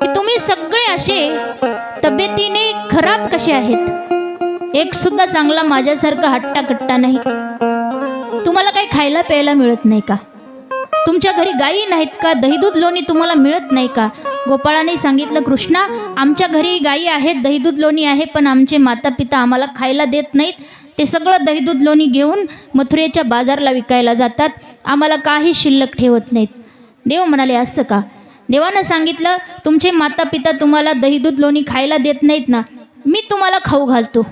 की तुम्ही सगळे असे तब्येतीने खराब कसे आहेत? एक सुद्धा चांगला माझ्यासारखा हट्टा कट्टा नाही. तुम्हाला काही खायला प्यायला मिळत नाही का? तुमच्या घरी गायी नाहीत का? दहीदूध लोणी तुम्हाला मिळत नाही का? गोपाळाने सांगितलं कृष्णा आमच्या घरी गायी आहेत दहीदूध लोणी आहे पण आमचे माता पिता आम्हाला खायला देत नाहीत. ते सगळं दहीदूध लोणी घेऊन मथुरेच्या बाजारला विकायला जातात. आम्हाला काही शिल्लक ठेवत नाहीत. देव म्हणाले असं का? देवानं सांगितलं तुमचे माता पिता तुम्हाला दहीदूध लोणी खायला देत नाहीत ना? मी तुम्हाला खाऊ घालतो.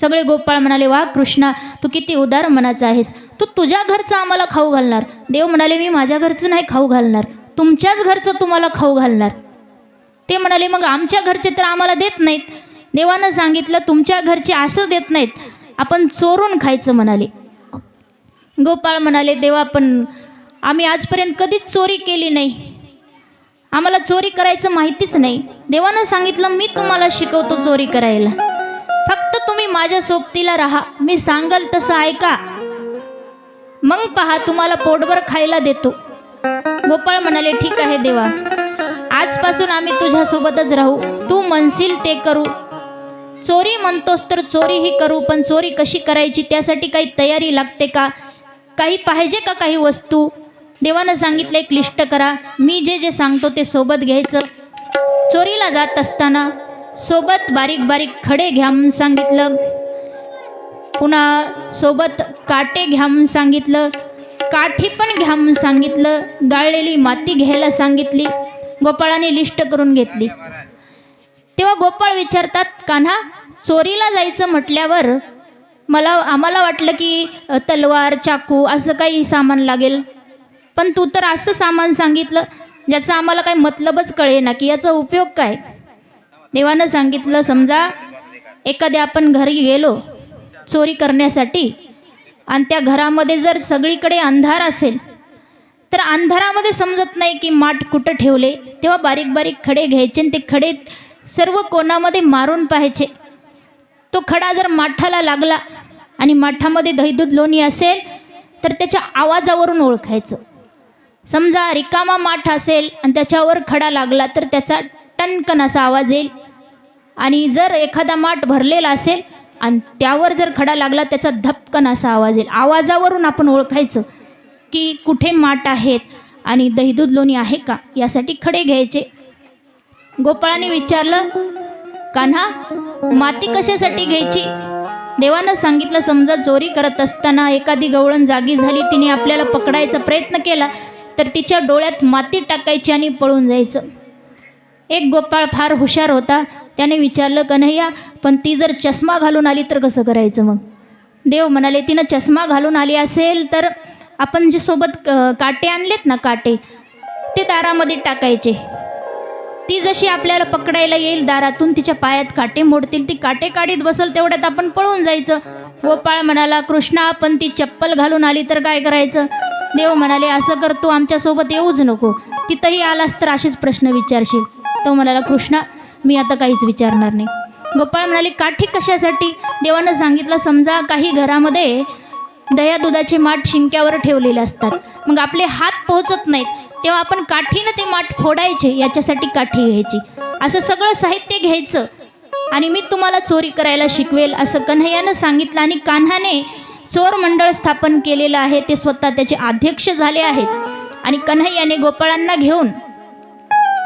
सगळे गोपाळ म्हणाले वा कृष्णा तू किती उदार मनाचा आहेस. तू तुझ्या घरचं आम्हाला खाऊ घालणार. देव म्हणाले मी माझ्या घरचं नाही खाऊ घालणार. तुमच्याच घरचं तुम्हाला खाऊ घालणार. ते म्हणाले मग आमच्या घरचे तर आम्हाला देत नाहीत. देवानं सांगितलं तुमच्या घरचे असं देत नाहीत. आपण चोरून खायचं म्हणाले. गोपाळ म्हणाले देवा पण आम्ही आजपर्यंत कधीच चोरी केली नाही. आम्हाला चोरी करायचं माहितीच नाही. देवानं सांगितलं मी तुम्हाला शिकवतो चोरी करायला. फक्त तुम्ही माझ्या सोबतीला राहा. मी सांगाल तसं ऐका. मग पहा तुम्हाला पोटभर खायला देतो. गोपाळ म्हणाले ठीक आहे देवा. आजपासून आम्ही तुझ्यासोबतच राहू. तू म्हणशील ते करू. चोरी म्हणतोस तर चोरीही करू पण चोरी कशी करायची? त्यासाठी काही तयारी लागते का? काही पाहिजे का काही वस्तू? देवानं सांगितलं एक करा. मी जे जे सांगतो ते सोबत घ्यायचं. चोरीला जात असताना सोबत बारीक बारीक खडे घ्या म्हणून सांगितलं. पुन्हा सोबत काटे घ्या म्हणून सांगितलं. काठी पण घ्या म्हणून सांगितलं. गाळलेली माती घ्यायला सांगितली. गोपाळाने लिस्ट करून घेतली. तेव्हा गोपाळ विचारतात कान्हा चोरीला जायचं म्हटल्यावर मला आम्हाला वाटलं की तलवार चाकू असं काही सामान लागेल. पण तू तर असं सामान सांगितलं ज्याचा आम्हाला काही मतलबच कळे ना की याचा उपयोग काय? देवानं सांगितलं समजा एखाद्या आपण घरी गेलो चोरी करण्यासाठी आणि त्या घरामध्ये जर सगळीकडे अंधार असेल तर अंधारामध्ये समजत नाही की माठ कुठं ठेवले तेव्हा बारीक बारीक खडे घ्यायचे आणि ते खडे सर्व कोणामध्ये मारून पाहायचे. तो खडा जर माठाला लागला आणि माठामध्ये दहीदूध लोणी असेल तर त्याच्या आवाजावरून ओळखायचं. समजा रिकामा माठ असेल आणि त्याच्यावर खडा लागला तर त्याचा टणकन असा आवाज येईल. आणि जर एखादा माठ भरलेला असेल आणि त्यावर जर खडा लागला त्याचा धपकन असा आवाज येईल. आवाजावरून आपण ओळखायचं की कुठे माठ आहेत आणि दहीदूध लोणी आहे का? यासाठी खडे घ्यायचे. गोपाळाने विचारलं कान्हा माती कशासाठी घ्यायची? देवानं सांगितलं समजा चोरी करत असताना एखादी गवळण जागी झाली तिने आपल्याला पकडायचा प्रयत्न केला तर तिच्या डोळ्यात माती टाकायची आणि पळून जायचं. एक गोपाळ फार हुशार होता. त्याने विचारलं कन्हैया पण ती जर चष्मा घालून आली तर कसं करायचं मग? देव म्हणाले तिनं चष्मा घालून आली असेल तर आपण जे सोबत काटे आणलेत ना काटे ते दारामध्ये टाकायचे. ती जशी आपल्याला पकडायला येईल दारातून तिच्या पायात काटे मोडतील ती काटे काढीत बसल तेवढ्यात आपण पळून जायचं. गोपाळ म्हणाला कृष्णा पण ती चप्पल घालून आली तर काय करायचं? देव म्हणाले असं कर तू आमच्यासोबत येऊच नको. तिथंही आलास तर असेच प्रश्न विचारशील. तो म्हणाला कृष्णा मी आता काहीच विचारणार नाही. गोपाळ म्हणाले काठी कशासाठी? देवानं सांगितलं समजा काही घरामध्ये दया दुधाचे माठ शिंक्यावर ठेवलेले असतात. मग आपले हात पोहोचत नाहीत. तेव्हा आपण काठीनं ते माठ फोडायचे याच्यासाठी काठी घ्यायची. असं सगळं साहित्य घ्यायचं. आणि मी तुम्हाला चोरी करायला शिकवेल असं कन्हैयानं सांगितलं आणि कान्हाने चोर मंडळ स्थापन केलेलं आहे ते स्वतः त्याचे अध्यक्ष झाले आहेत. आणि कन्हैयाने गोपाळांना घेऊन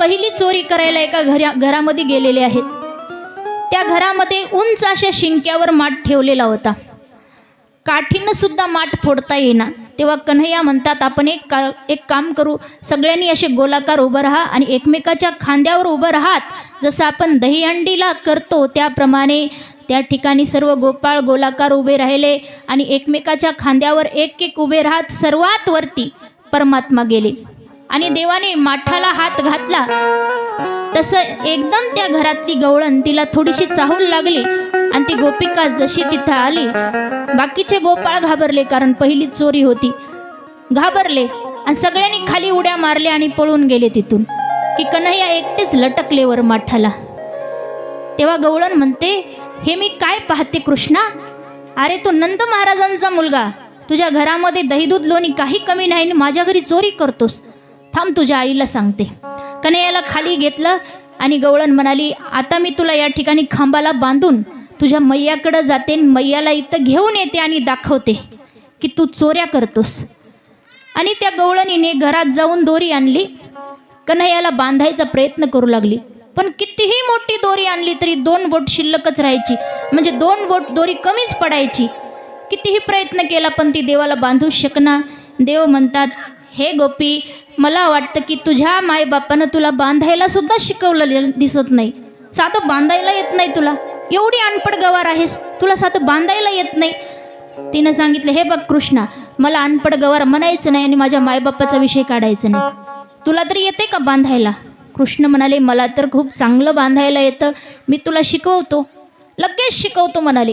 पहिली चोरी करायला एका घरा घरामध्ये गेलेले आहेत. त्या घरामध्ये उंच अशा शिंक्यावर माठ ठेवलेला होता. काठीनं सुद्धा माठ फोडता येईना. तेव्हा कन्हैया म्हणतात आपण एक का एक काम करू. सगळ्यांनी असे गोलाकार उभं राहा आणि एकमेकाच्या खांद्यावर उभं राहात. जसं आपण दहीहंडीला करतो त्याप्रमाणे त्या ठिकाणी सर्व गोपाळ गोलाकार उभे राहिले आणि एकमेकाच्या खांद्यावर एक एक उभे राहत सर्वात वरती परमात्मा गेले. आणि देवाने माठाला हात घातला. तसं एकदम त्या घरातली गवळण तिला थोडीशी चाहूल लागली आणि ती गोपिका जशी तिथं आली बाकीचे गोपाळ घाबरले कारण पहिली चोरी होती. घाबरले आणि सगळ्यांनी खाली उड्या मारल्या आणि पळून गेले तिथून की कन्हैया एकटेच लटकले वर माठाला. तेव्हा गवळण म्हणते हे मी काय पाहते कृष्णा? अरे तो नंद महाराजांचा मुलगा. तुझ्या घरामध्ये दहीदूध लोणी काही कमी नाही आणि माझ्या घरी चोरी करतोस. थांब तुझ्या आईला सांगते. कन्हैयाला खाली घेतलं आणि गवळण म्हणाली आता मी तुला या ठिकाणी खांबाला बांधून तुझ्या मैयाकडं जाते आणि मैयाला इथं घेऊन येते आणि दाखवते की तू चोऱ्या करतोस. आणि त्या गवळणीने घरात जाऊन दोरी आणली. कन्हैयाला बांधायचा प्रयत्न करू लागली. पण कितीही मोठी दोरी आणली तरी दोन बोट शिल्लकच राहायची. म्हणजे दोन बोट दोरी कमीच पडायची. कितीही प्रयत्न केला पण ती देवाला बांधू शकना. देव म्हणतात हे गोपी मला वाटतं की तुझ्या मायबापानं तुला बांधायला सुद्धा शिकवलं दिसत नाही. साधं बांधायला येत नाही तुला. एवढी अनपड गवार आहेस. तुला साधं बांधायला येत नाही. तिनं सांगितलं हे बघ कृष्णा मला अनपड गवार म्हणायचं नाही आणि माझ्या मायबापाचा विषय काढायचा नाही. तुला तरी येते का बांधायला? कृष्ण म्हणाले मला तर खूप चांगलं बांधायला येतं. मी तुला शिकवतो. लगेच शिकवतो म्हणाले.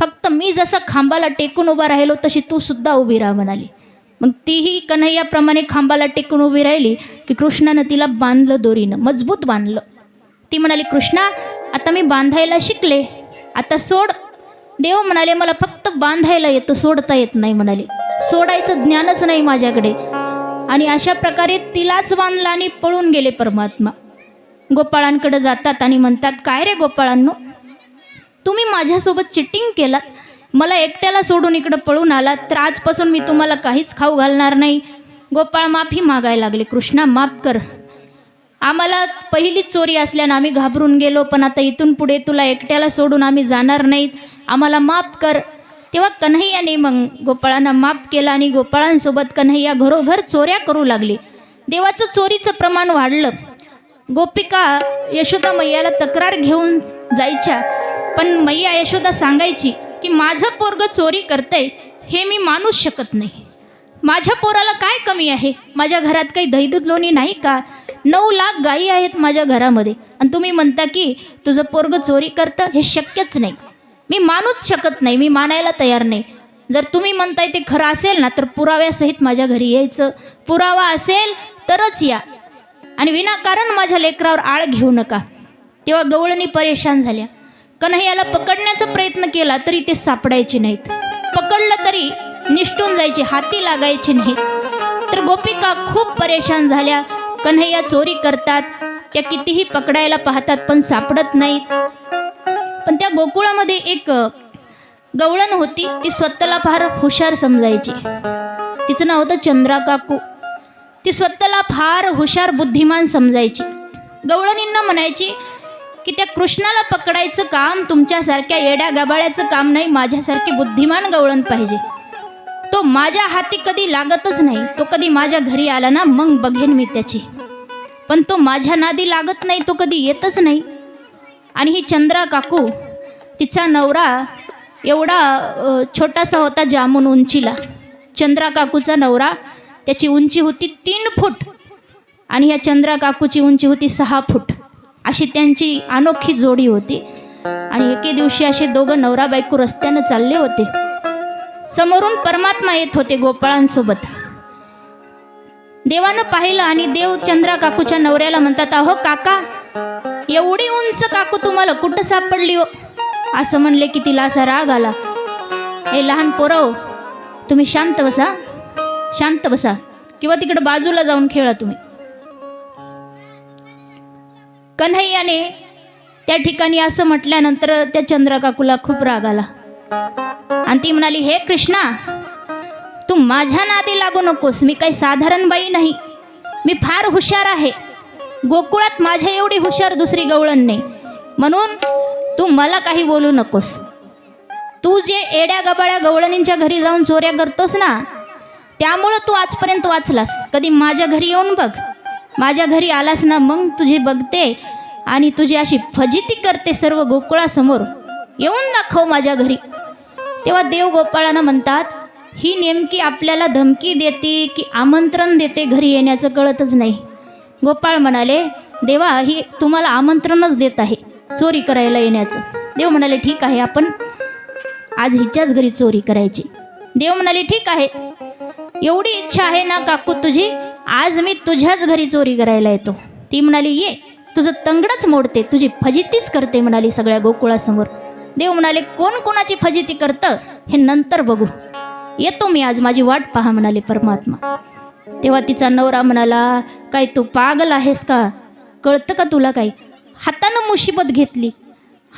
फक्त मी जसा खांबाला टेकून उभा राहिलो तशी तू सुद्धा उभी राहा म्हणाली. मग तीही कन्हैयाप्रमाणे खांबाला टेकून उभी राहिली की कृष्णानं तिला बांधलं दोरीनं मजबूत बांधलं. ती म्हणाली कृष्णा आता मी बांधायला शिकले. आता सोड. देव म्हणाले मला फक्त बांधायला येतं सोडता येत नाही म्हणाले. सोडायचं ज्ञानच नाही माझ्याकडे. आणि अशा प्रकारे तिलाच बांधला आणि पळून गेले परमात्मा. गोपाळांकडे जातात आणि म्हणतात काय रे गोपाळांनो? तुम्ही माझ्यासोबत चिटिंग केलात? मला एकट्याला सोडून इकडं पळून आलात तर आजपासून मी तुम्हाला काहीच खाऊ घालणार नाही. गोपाळ माफी मागायला लागले कृष्णा माफ कर. आम्हाला पहिली चोरी असल्यानं आम्ही घाबरून गेलो पण आता इथून पुढे तुला एकट्याला सोडून आम्ही जाणार नाहीत. आम्हाला माफ कर. तेव्हा कन्हैयाने मग गोपाळांना माफ केला आणि गोपाळांसोबत कन्हैया घरोघर चोऱ्या करू लागली. देवाचं चोरीचं प्रमाण वाढलं. गोपिका यशोदा मैयाला तक्रार घेऊन जायच्या पण मैया यशोदा सांगायची की माझं पोरग चोरी करतंय हे मी मानूच शकत नाही. माझ्या पोराला काय कमी आहे? माझ्या घरात काही दहीदूध लोणी नाही का? नऊ लाख गायी आहेत माझ्या घरामध्ये. आणि तुम्ही म्हणता की तुझं पोरग चोरी करतं हे शक्यच नाही. मी मानूच शकत नाही मी मानायला तयार नाही. जर तुम्ही म्हणताय ते खरं असेल ना तर पुराव्यासहित माझ्या घरी यायचं. पुरावा असेल तरच या. आणि विनाकारण माझ्या लेकरावर आळ घेऊ नका. तेव्हा गवळणी परेशान झाल्या. कन्हैयाला पकडण्याचा प्रयत्न केला तरी ते सापडायचे नाहीत. पकडलं तरी निष्ठून जायचे हाती लागायचे नाहीत. तर गोपिका खूप परेशान झाल्या. कन्हैया चोरी करतात. त्या कितीही पकडायला पाहतात पण सापडत नाहीत. पण त्या गोकुळामध्ये एक गवळण होती. ती स्वतःला फार हुशार समजायची. तिचं नाव होतं चंद्रा काकू ती स्वतःला फार हुशार बुद्धिमान समजायची. गवळणींना म्हणायची की त्या कृष्णाला पकडायचं काम तुमच्यासारख्या येड्या गबाळ्याचं काम नाही. माझ्यासारखी बुद्धिमान गवळण पाहिजे. तो माझ्या हाती कधी लागतच नाही. तो कधी माझ्या घरी आला ना मग बघेन मी त्याची. पण तो माझ्या नादी लागत नाही. तो कधी येतच नाही. आणि ही चंद्रा काकू तिचा नवरा एवढा छोटासा होता जामून उंचीला. चंद्रा काकूचा नवरा त्याची उंची होती तीन फूट आणि ह्या चंद्रा काकूची उंची होती सहा फूट. अशी त्यांची अनोखी जोडी होती. आणि एके दिवशी असे दोघं नवरा बायको रस्त्यानं चालले होते. समोरून परमात्मा येत होते गोपाळांसोबत. देवानं पाहिलं आणि देव चंद्रा काकूच्या नवऱ्याला म्हणतात अहो काका एवढी उंच काकू तुम्हाला कुठं सापडली हो? असं म्हणले की तिला असा राग आला. हे लहान पोरं हो, तुम्ही शांत बसा शांत बसा किंवा तिकडे बाजूला जाऊन खेळा तुम्ही. कन्हैयाने त्या ठिकाणी असं म्हटल्यानंतर त्या चंद्रा काकूला खूप राग आला. आणि ती म्हणाली हे कृष्णा तू माझ्या नादी लागू नकोस. मी काही साधारण बाई नाही. मी फार हुशार आहे. गोकुळात माझ्या एवढी हुशार दुसरी गवळण नाही. म्हणून तू मला काही बोलू नकोस. तू जे एड्या गबाळ्या गवळणींच्या घरी जाऊन चोऱ्या करतोस ना त्यामुळं तू आजपर्यंत वाचलास. कधी माझ्या घरी येऊन बघ. माझ्या घरी आलास ना मग तुझी बघते आणि तुझी अशी फजिती करते सर्व गोकुळासमोर. येऊन दाखव माझ्या घरी. तेव्हा देव गोपाळानं म्हणतात ही नेमकी आपल्याला धमकी देते की आमंत्रण देते घरी येण्याचं कळतच नाही. गोपाळ म्हणाले देवा ही तुम्हाला आमंत्रणच देत आहे चोरी करायला येण्याचं. देव म्हणाले ठीक आहे आपण आज हिच्याच घरी चोरी करायची. देव म्हणाले ठीक आहे. एवढी इच्छा आहे ना काकू तुझी? आज मी तुझ्याच घरी चोरी करायला येतो. ती म्हणाली ये तुझं तंगडच मोडते तुझी फजितीच करते म्हणाली सगळ्या गोकुळासमोर. देव म्हणाले कोण कोणाची फजिती करतं हे नंतर बघू. येतो मी आज माझी वाट पहा म्हणाले परमात्मा. तेव्हा तिचा नवरा म्हणाला काय तू पागल आहेस का? कळतं का तुला काही? हातानं मुसीबत घेतली.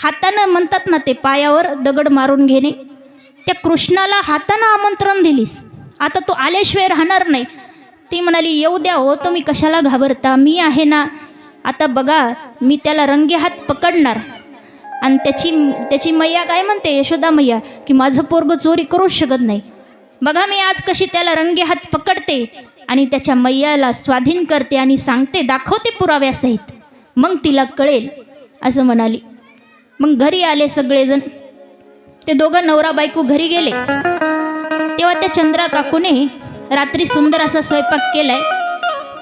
हातानं म्हणतात ना ते पायावर दगड मारून घेणे. त्या कृष्णाला हातानं आमंत्रण दिलीस. आता तू आल्याशिवाय राहणार नाही. ती म्हणाली येऊ द्या हो तुम्ही कशाला घाबरता? मी आहे ना. आता बघा मी त्याला रंगे हात पकडणार. आणि त्याची त्याची मैया काय म्हणते? यशोदा मैया की माझं पोरग चोरी करूच शकत नाही. बघा मी आज कशी त्याला रंगे हात पकडते. आणि त्याच्या मैयाला स्वाधीन करते आणि सांगते दाखवते पुराव्यासहित. मग तिला कळेल असं म्हणाली. मग घरी आले सगळेजण. ते दोघं नवरा बायको घरी गेले. तेव्हा त्या चंद्रा काकूने रात्री सुंदर असा स्वयंपाक केलाय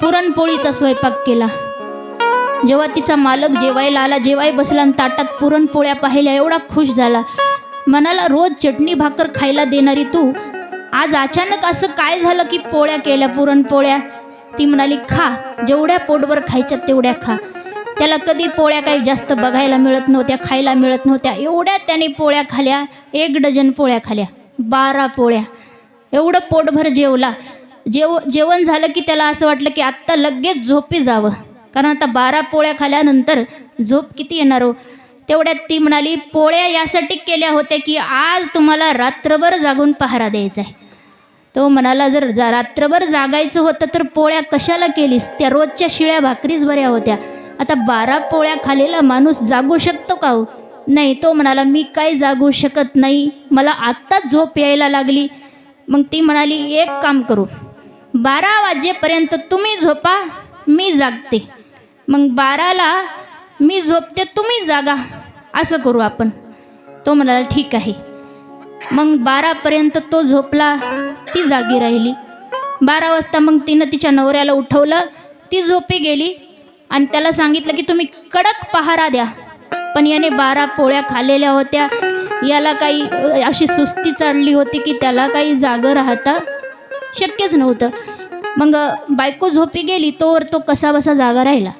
पुरणपोळीचा स्वयंपाक केला. जेव्हा तिचा मालक जेवायला आला जेवाय बसला आणि ताटात पुरणपोळ्या पाहिल्या एवढा खुश झाला. मनाला रोज चटणी भाकर खायला देणारी तू आज अचानक असं काय झालं की पोळ्या केल्या पुरणपोळ्या? ती म्हणाली खा जेवढ्या पोटभर खायच्या तेवढ्या खा. त्याला कधी पोळ्या काही जास्त बघायला मिळत नव्हत्या खायला मिळत नव्हत्या एवढ्या त्याने पोळ्या खाल्या एक डझन पोळ्या खाल्या बारा पोळ्या. एवढं पोटभर जेवला. जेव जेवण झालं की त्याला असं वाटलं की आत्ता लगेच झोपी जावं. कारण आता बारा पोळ्या खाल्यानंतर झोप किती येणार हो? तेवढ्यात ती म्हणाली पोळ्या यासाठी केल्या होत्या की आज तुम्हाला रात्रभर जागून पहारा द्यायचा आहे तो म्हणाला जर जा रात्रभर जागायचं होतं तर पोळ्या कशाला केलीस? त्या रोजच्या शिळ्या भाकरीच बऱ्या होत्या. आता बारा पोळ्या खालेला माणूस जागू शकतो का हो? नाही तो म्हणाला मी काय जागू शकत नाही. मला आत्ताच झोप यायला लागली. मग ती म्हणाली एक काम करू. बारा वाजेपर्यंत तुम्ही झोपा मी जागते. मग बाराला मी झोपते तुम्ही जागा. असं करू आपण. तो म्हणाला ठीक आहे. मग बारापर्यंत तो झोपला ती जागी राहिली. बारा वाजता मग तिनं तिच्या नवऱ्याला उठवलं ती झोपी गेली आणि त्याला सांगितलं की तुम्ही कडक पहारा द्या. पण याने बारा पोळ्या खाल्लेल्या होत्या. याला काही अशी सुस्ती चढली होती की त्याला काही जागं राहता शक्यच नव्हतं. मग बायको झोपी गेली तोवर तो कसा बसा जागा राहिला.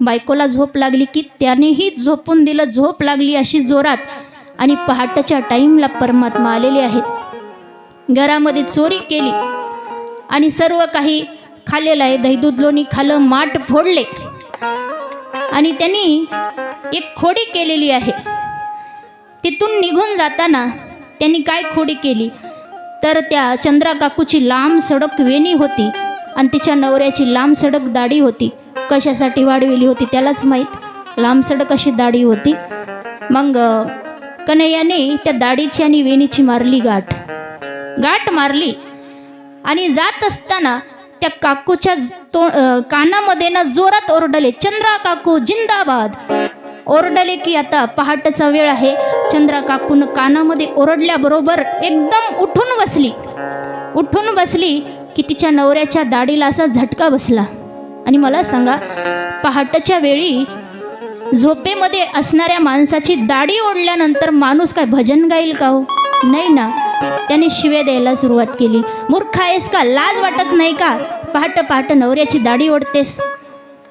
बायकोला झोप लागली की त्यानेही झोपून दिलं झोप लागली अशी जोरात. आणि पहाटेच्या टाईमला परमात्मा आलेले आहेत. घरामध्ये चोरी केली आणि सर्व काही खाल्लेलं आहे. दहीदूध लोणी खालं माठ फोडले. आणि त्यांनी एक खोडी केलेली आहे. तिथून निघून जाताना त्यांनी काय खोडी केली? तर त्या चंद्रा काकूची लांब सडक वेणी होती आणि तिच्या नवऱ्याची लांब सडक दाढी होती. कशासाठी वाढविली होती त्यालाच माहीत? लांब सडक अशी दाढी होती. मग कन्हैयाने त्या दाढीची आणि वेणीची मारली गाठ. गाठ मारली. आणि जात असताना त्या काकूच्या तो कानामध्ये ना जोरात ओरडले चंद्रा काकू जिंदाबाद. ओरडले की आता पहाटेचा वेळ आहे. चंद्रा काकून कानामध्ये ओरडल्याबरोबर एकदम उठून बसली. उठून बसली की तिच्या नवऱ्याच्या दाढीला असा झटका बसला. आणि मला सांगा पहाटेच्या वेळी झोपेमध्ये असणाऱ्या माणसाची दाढी ओढल्यानंतर माणूस काय भजन गाईल का हो? नाही ना. त्याने शिव्या द्यायला सुरुवात केली. मूर्ख आहेस का? लाज वाटत नाही का? पहाट पहाट नवऱ्याची दाढी ओढतेस.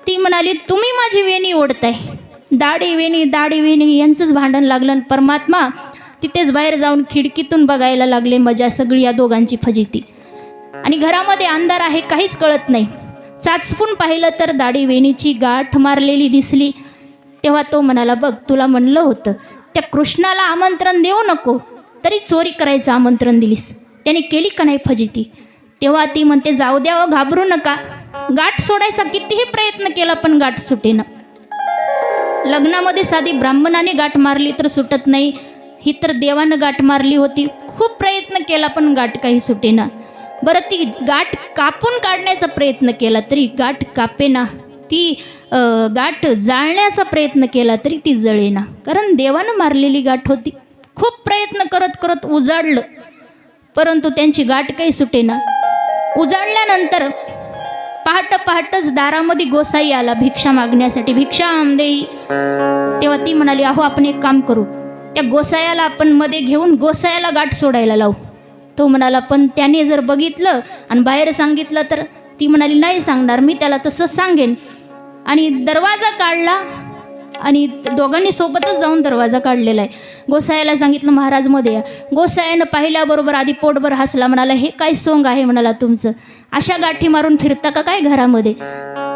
ती म्हणाली तुम्ही माझी वेणी ओढताय. दाढी वेणी दाढी वेणी. यांचंच भांडण लागलं परमात्मा तिथेच बाहेर जाऊन खिडकीतून बघायला लागले मजा सगळी या दोघांची फजिती. आणि घरामध्ये अंधार आहे काहीच कळत नाही. चाचपून पाहिलं तर दाढी वेणीची गाठ मारलेली दिसली. तेव्हा तो म्हणाला बघ तुला म्हणलं होतं त्या कृष्णाला आमंत्रण देऊ नको तरी चोरी करायचं आमंत्रण दिलीस. त्याने केली का नाही फजिती? तेव्हा ती म्हणते जाऊ द्या घाबरू नका. गाठ सोडायचा कितीही प्रयत्न केला पण गाठ सुटेना लग्नामध्ये साधी ब्राह्मणाने गाठ मारली तर सुटत नाही. ही तर देवानं गाठ मारली होती. खूप प्रयत्न केला पण गाठ काही सुटेना बरं ती गाठ कापून काढण्याचा प्रयत्न केला तरी गाठ कापेना ती गाठ जाळण्याचा प्रयत्न केला तरी ती जळेना. कारण देवानं मारलेली गाठ होती. खूप प्रयत्न करत करत उजाडलं. परंतु त्यांची गाठ काही सुटेना. उजाडल्यानंतर पहाट पहाटच दारामध्ये गोसाई आला भिक्षा मागण्यासाठी. भिक्षा आमदेई. तेव्हा ती म्हणाली अहो आपण एक काम करू. त्या गोसायाला आपण मध्ये घेऊन गोसायाला गाठ सोडायला लावू. तो म्हणाला पण त्याने जर बघितलं आणि बाहेर सांगितलं तर? ती म्हणाली नाही सांगणार. मी त्याला तसं सांगेन. आणि दरवाजा काढला. आणि दोघांनी सोबतच जाऊन दरवाजा काढलेला आहे. गोसायाला सांगितलं महाराजमध्ये या. गोसायानं पाहिल्याबरोबर आधी पोटभर हसला म्हणाला हे काय सोंग आहे म्हणाला तुमचं? अशा गाठी मारून फिरता का काय घरामध्ये?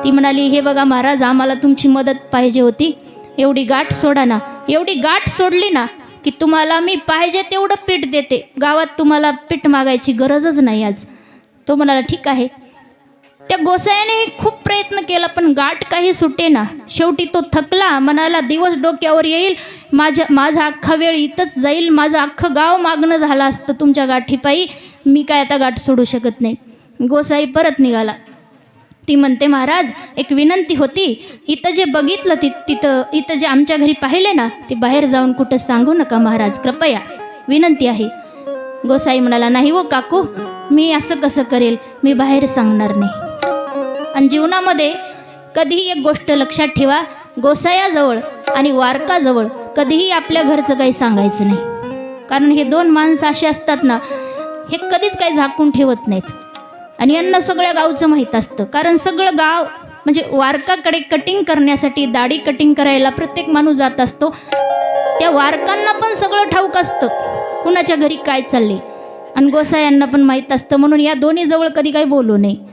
ती म्हणाली हे बघा महाराज आम्हाला तुमची मदत पाहिजे होती. एवढी गाठ सोडा ना. एवढी गाठ सोडली ना की तुम्हाला मी पाहिजे तेवढं पीठ देते. गावात तुम्हाला पीठ मागायची गरजच नाही आज. तो म्हणाला ठीक आहे. त्या गोसायाने खूप प्रयत्न केला पण गाठ काही सुटे ना. शेवटी तो थकला मनाला दिवस डोक्यावर येईल माझ्या माझा अख्खा वेळ इथंच जाईल माझं अख्खं गाव मागणं झालं असतं तुमच्या गाठीपायी मी काय आता गाठ सोडू शकत नाही. गोसाई परत निघाला. ती म्हणते महाराज एक विनंती होती इथं जे बघितलं ति तिथं इथं जे आमच्या घरी पाहिले ना ते बाहेर जाऊन कुठं सांगू नका महाराज कृपया विनंती आहे. गोसाई म्हणाला नाही हो काकू मी असं कसं करेल मी बाहेर सांगणार नाही. आणि जीवनामध्ये कधीही एक गोष्ट लक्षात ठेवा गोसायाजवळ आणि वारकाजवळ कधीही आपल्या घरचं काही सांगायचं नाही. कारण हे दोन माणसं असे असतात ना हे कधीच काही झाकून ठेवत नाहीत. आणि यांना सगळ्या गावचं माहीत असतं. कारण सगळं गाव म्हणजे वारकाकडे कटिंग करण्यासाठी दाढी कटिंग करायला प्रत्येक माणूस जात असतो. त्या वारकांना पण सगळं ठाऊक असतं. कुणाच्या घरी काय चालले आणि गोसायांना पण माहीत असतं. म्हणून या दोन्ही जवळ कधी काही बोलू नये.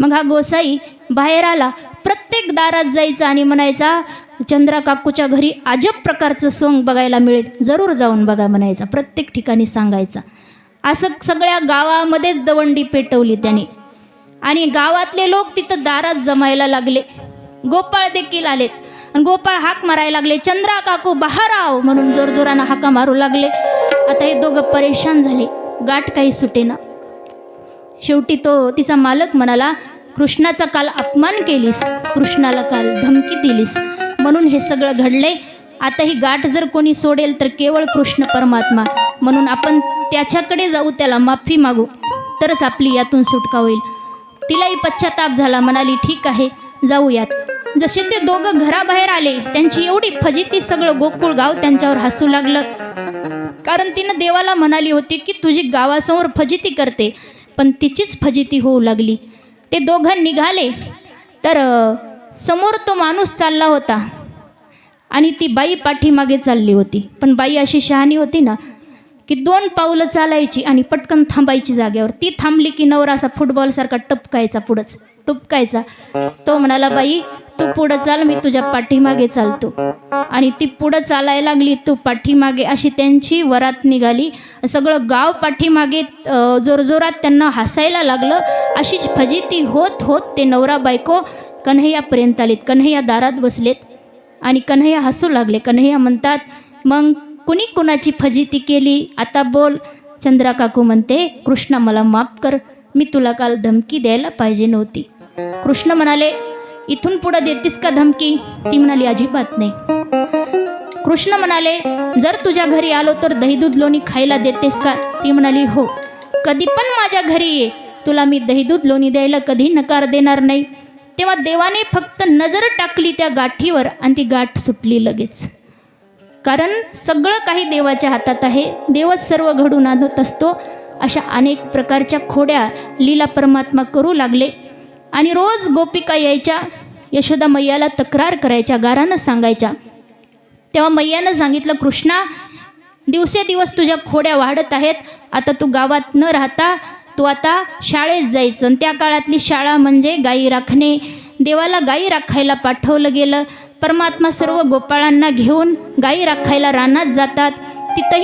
मग हा गोसाई बाहेर आला. प्रत्येक दारात जायचा आणि म्हणायचा चंद्रा काकूच्या घरी अजब प्रकारचं सोंग बघायला मिळेल. जरूर जाऊन बघा म्हणायचा. प्रत्येक ठिकाणी सांगायचा. असं सगळ्या गावामध्येच दवंडी पेटवली त्याने. आणि गावातले लोक तिथं दारात जमायला लागले. गोपाळ देखील आलेत. आणि गोपाळ हाक मारायला लागले चंद्रा काकू बाहेर आव म्हणून जोरजोरानं हाका मारू लागले. आता हे दोघं परेशान झाले. गाठ काही सुटेना. शेवटी तो तिचा मालक म्हणाला कृष्णाचा काल अपमान केलीस कृष्णाला काल धमकी दिलीस. म्हणून हे सगळं घडलंय. आता ही गाठ जर कोणी सोडेल तर केवळ कृष्ण परमात्मा. म्हणून आपण त्याच्याकडे जाऊ त्याला माफी मागू. तरच आपली यातून सुटका होईल. तिलाही पश्चाताप झाला म्हणाली ठीक आहे जाऊयात जसे ते दोघं घराबाहेर आले त्यांची एवढी फजिती सगळं गोकुळ गाव त्यांच्यावर हसू लागलं. कारण तिनं देवाला म्हणाली होती की तुझी गावासमोर फजिती करते. पण तिचीच फजिती होऊ लागली. ते दोघं निघाले तर समोर तो माणूस चालला होता आणि ती बाई पाठीमागे चालली होती. पण बाई अशी शहाणी होती ना की दोन पावलं चालायची आणि पटकन थांबायची जागेवर. ती थांबली की नवरा असा फुटबॉलसारखा टपकायचा पुढंच टुपकायचा. तो म्हणाला बाई तू पुढं चाल मी तुझ्या पाठीमागे चालतो. आणि ती पुढं चालायला लागली तू पाठीमागे अशी त्यांची वरात निघाली. सगळं गाव पाठीमागे जोरजोरात त्यांना हसायला लागलं. अशीच फजिती होत होत ते नवरा बायको कन्हैयापर्यंत आलेत. कन्हैया दारात बसलेत आणि कन्हैया हसू लागले. कन्हैया म्हणतात मग कुणी कुणाची फजिती केली? आता बोल. चंद्रा काकू म्हणते कृष्णा मला माफ कर. मी तुला काल धमकी द्यायला पाहिजे नव्हती. कृष्ण म्हणाले इथून पुढं देतीस का धमकी? ती म्हणाली अजिबात नाही. कृष्ण म्हणाले जर तुझ्या घरी आलो तर दहीदूध लोणी खायला देतेस का? ती म्हणाली हो. कधी पण माझ्या घरी ये. तुला मी दहीदूध लोणी द्यायला कधी नकार देणार नाही. तेव्हा देवाने फक्त नजर टाकली त्या गाठीवर आणि ती गाठ सुटली लगेच. कारण सगळं काही देवाच्या हातात आहे. देवच सर्व घडून आणत असतो. अशा अनेक प्रकारच्या खोड्या लीला परमात्मा करू लागले. आणि रोज गोपिका यायच्या. यशोदा मैयाला तक्रार करायच्या गारानं सांगायच्या. तेव्हा मैयानं सांगितलं कृष्णा दिवसेदिवस तुझ्या खोड्या वाढत आहेत. आता तू गावात न राहता तू आता शाळेत जायचं. आणि त्या काळातली शाळा म्हणजे गायी राखणे. देवाला गायी राखायला पाठवलं गेलं. परमात्मा सर्व गोपाळांना घेऊन गायी राखायला रानात जातात. तिथंही